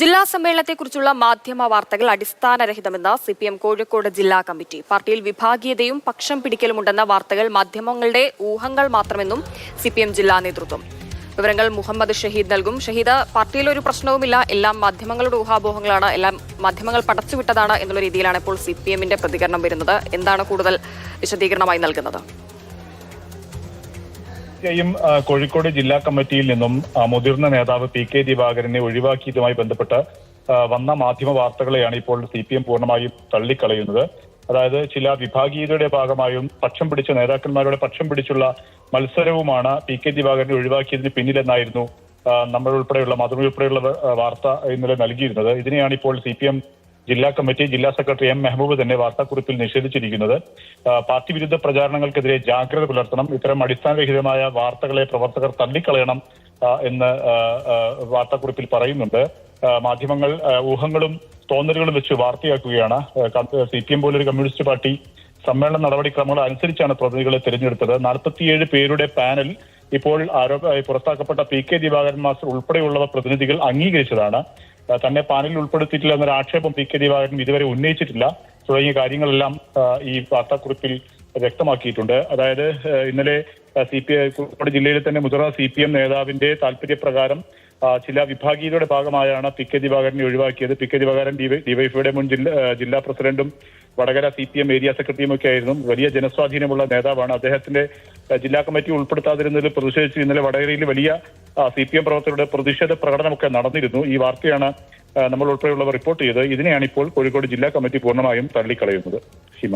ജില്ലാ സമ്മേളനത്തെക്കുറിച്ചുള്ള മാധ്യമ വാർത്തകൾ അടിസ്ഥാനരഹിതമെന്ന് സി പി എം കോഴിക്കോട് ജില്ലാ കമ്മിറ്റി. പാർട്ടിയിൽ വിഭാഗീയതയും പക്ഷം പിടിക്കലുമുണ്ടെന്ന വാർത്തകൾ മാധ്യമങ്ങളുടെ ഊഹങ്ങൾ മാത്രമെന്നും സി പി എം ജില്ലാ നേതൃത്വം. വിവരങ്ങൾ മുഹമ്മദ് ഷഹീദ് നൽകും. ഷഹീദ് പാർട്ടിയിൽ ഒരു പ്രശ്നവുമില്ല. എല്ലാം മാധ്യമങ്ങളുടെ ഊഹാപോഹങ്ങളാണ്. എല്ലാം മാധ്യമങ്ങൾ പടച്ചുവിട്ടതാണ് എന്നുള്ള രീതിയിലാണ് ഇപ്പോൾ സി പി എമ്മിന്റെ പ്രതികരണം വരുന്നത്. എന്താണ് കൂടുതൽ വിശദീകരണമായി നൽകുന്നത്? യും കോഴിക്കോട് ജില്ലാ കമ്മിറ്റിയിൽ നിന്നും മുതിർന്ന നേതാവ് പി കെ ദിവാകരനെ ഒഴിവാക്കിയതുമായി ബന്ധപ്പെട്ട് വന്ന മാധ്യമ വാർത്തകളെയാണ് ഇപ്പോൾ സി പി എം പൂർണമായും തള്ളിക്കളയുന്നത്. അതായത് ചില വിഭാഗീയതയുടെ ഭാഗമായും പക്ഷം പിടിച്ച നേതാക്കന്മാരുടെ പക്ഷം പിടിച്ചുള്ള മത്സരവുമാണ് പി കെ ദിവാകരനെ ഒഴിവാക്കിയതിന് പിന്നിലെന്നായിരുന്നു നമ്മൾ ഉൾപ്പെടെയുള്ള മധുര വാർത്ത ഇന്നലെ നൽകിയിരുന്നത്. ഇതിനെയാണ് ഇപ്പോൾ സി പി എം ജില്ലാ കമ്മിറ്റി ജില്ലാ സെക്രട്ടറി എം മെഹബൂബ് തന്നെ വാർത്താക്കുറിപ്പിൽ നിഷേധിച്ചിരിക്കുന്നത്. പാർട്ടി വിരുദ്ധ പ്രചാരണങ്ങൾക്കെതിരെ ജാഗ്രത പുലർത്തണം. ഇത്തരം അടിസ്ഥാനരഹിതമായ വാർത്തകളെ പ്രവർത്തകർ തള്ളിക്കളയണം എന്ന് വാർത്താക്കുറിപ്പിൽ പറയുന്നുണ്ട്. മാധ്യമങ്ങൾ ഊഹങ്ങളും തോന്നലുകളും വെച്ച് വാർത്തയാക്കുകയാണ്. സി പി എം പോലൊരു കമ്മ്യൂണിസ്റ്റ് പാർട്ടി സമ്മേളന നടപടിക്രമങ്ങൾ അനുസരിച്ചാണ് പ്രതിനിധികളെ തിരഞ്ഞെടുത്തത്. നാൽപ്പത്തിയേഴ് പേരുടെ പാനൽ ഇപ്പോൾ ആരോപ പുറത്താക്കപ്പെട്ട പി കെ ദിവാകരൻ മാസ്റ്റർ ഉൾപ്പെടെയുള്ളവ പ്രതിനിധികൾ അംഗീകരിച്ചതാണ്. തന്നെ പാനലിൽ ഉൾപ്പെടുത്തിയിട്ടില്ല എന്നൊരു ആക്ഷേപം പി കെ ദിവാകരൻ ഇതുവരെ ഉന്നയിച്ചിട്ടില്ല. തുടങ്ങിയ കാര്യങ്ങളെല്ലാം ഈ വാർത്താക്കുറിപ്പിൽ വ്യക്തമാക്കിയിട്ടുണ്ട്. അതായത് ഇന്നലെ സി പി ഐ കോഴിക്കോട് ജില്ലയിലെ തന്നെ മുതിർന്ന സി പി എം നേതാവിന്റെ താല്പര്യപ്രകാരം ചില വിഭാഗീയതയുടെ ഭാഗമായാണ് പി കെ ദിവാകരനെ ഒഴിവാക്കിയത്. പി കെ ദിവാകരൻ ഡിവൈഫൈയുടെ മുൻ ജില്ലാ പ്രസിഡന്റും Vadakara C P M area സെക്രട്ടറിയും ഒക്കെ ആയിരുന്നു. വലിയ ജനസ്വാധീനമുള്ള നേതാവാണ് അദ്ദേഹത്തിന്റെ ജില്ലാ കമ്മിറ്റി ഉൾപ്പെടുത്താതിരുന്നതിൽ പ്രതിഷേധിച്ച് ഇന്നലെ വടകരയിൽ വലിയ സി പി എം പ്രവർത്തകരുടെ പ്രതിഷേധ പ്രകടനമൊക്കെ നടന്നിരുന്നു. ഈ വാർത്തയാണ് നമ്മൾ ഉൾപ്പെടെയുള്ളവർ റിപ്പോർട്ട് ചെയ്തത്. ഇതിനെയാണ് ഇപ്പോൾ കോഴിക്കോട് ജില്ലാ കമ്മിറ്റി പൂർണമായും തള്ളിക്കളയുന്നത്. ഹിമ.